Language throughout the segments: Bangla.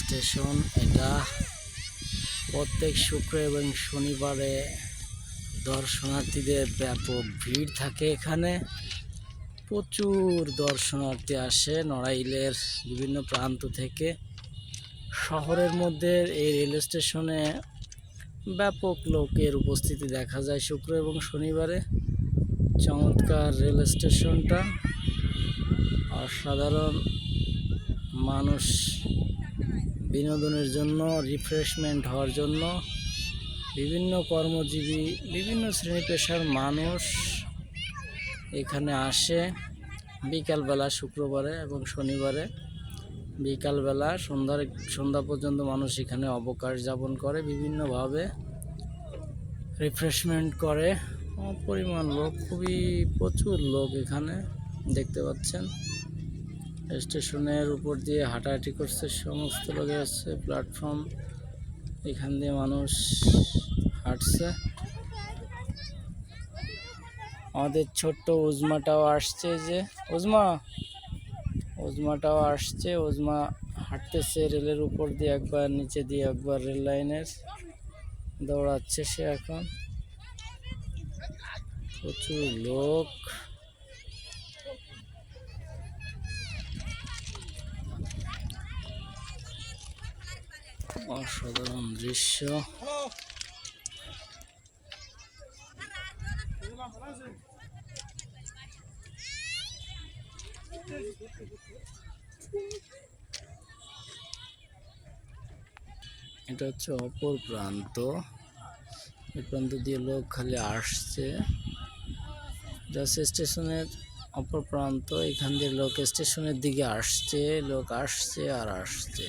স্টেশন, এটা প্রত্যেক শুক্র এবং শনিবারে দর্শনার্থীদের ব্যাপক ভিড় থাকে এখানে। প্রচুর দর্শনার্থী আসে নড়াইলের বিভিন্ন প্রান্ত থেকে। শহরের মধ্যে এই রেল স্টেশনে ব্যাপক লোকের উপস্থিতি দেখা যায় শুক্র এবং শনিবারে। চমৎকার রেল স্টেশনটা। অসাধারণ মানুষ বিনোদনের জন্য রিফ্রেশমেন্ট হওয়ার জন্য বিভিন্ন কর্মজীবী, বিভিন্ন শ্রেণি পেশার মানুষ এখানে আসে বিকালবেলা, শুক্রবারে এবং শনিবারে। বিকালবেলা সন্ধ্যার, সন্ধ্যা পর্যন্ত মানুষ এখানে অবকাশ যাপন করে, বিভিন্নভাবে রিফ্রেশমেন্ট করে। পরিমাণ লোক, খুবই প্রচুর লোক এখানে দেখতে পাচ্ছেন। স্টেশনের উপর দিয়ে হাঁটাহাঁটি করছে সমস্ত লোক আসছে প্ল্যাটফর্ম। এখান দিয়ে মানুষ হাঁটছে। আমাদের ছোট্ট উজমাটাও আসছে যে, উজমা! উজমাটাও আসছে। উজমা হাঁটতেছে রেলের উপর দিয়ে একবার, নিচে দিয়ে একবার রেল লাইনের। দৌড়াচ্ছে সে এখন। প্রচুর লোক। অসাধারণ দৃশ্য। এটা হচ্ছে অপর প্রান্ত। এই প্রান্ত দিয়ে লোক খালি আসছে। জাস্ট স্টেশনের অপর প্রান্ত, এখান দিয়ে লোক স্টেশনের দিকে আসছে, লোক আসছে আর আসছে।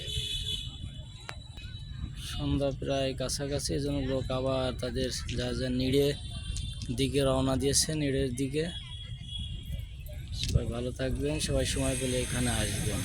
সন্ধ্যা প্রায় কাছাকাছি, এই জন্য লোক আবার তাদের যা যা নিড়ে দিকে রওনা দিয়েছে, নিড়ের দিকে। সবাই ভালো থাকবেন, সবাই সময় পেলে এখানে আসবেন।